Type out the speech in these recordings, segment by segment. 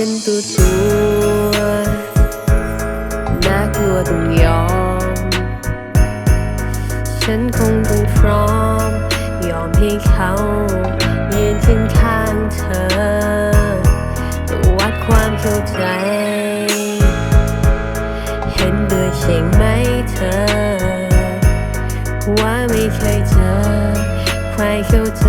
กันตัวตัวน่ากลัวต้องยอม ฉันคงต้องพร้อม ยอมให้เขายืนข้างข้างเธอต้องวัดความเข้าใจ เห็นด้วยใช่ไหมเธอ ว่าไม่เคยเจอ ใครเข้าใจ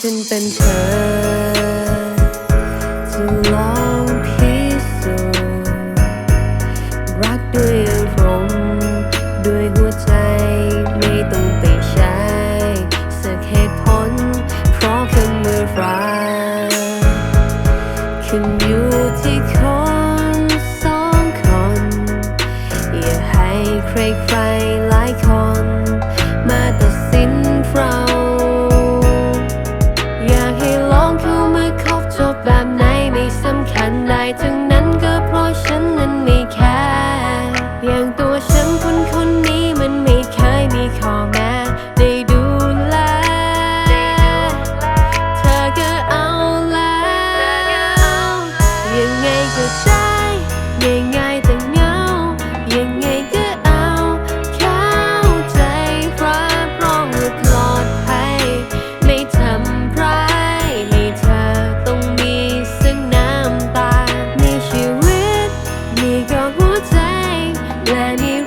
ฉันเป็นเธอ จะลองพิสูจน์รักด้วยอารมณ์ด้วยหัวใจไม่ต้องไปใช้สักเหตุผล เพราะคำว่ารักขึ้นอยู่ที่คนสองคน อย่าให้ใครใคร จะใช้ง่ายๆแต่เงายังไงก็เอาเข้าใจระปรองปลอดภัยไม่ทำร้ายให้เธอต้องมีซึ่งน้ำตาในชีวิตมีก็หัวใจและนี่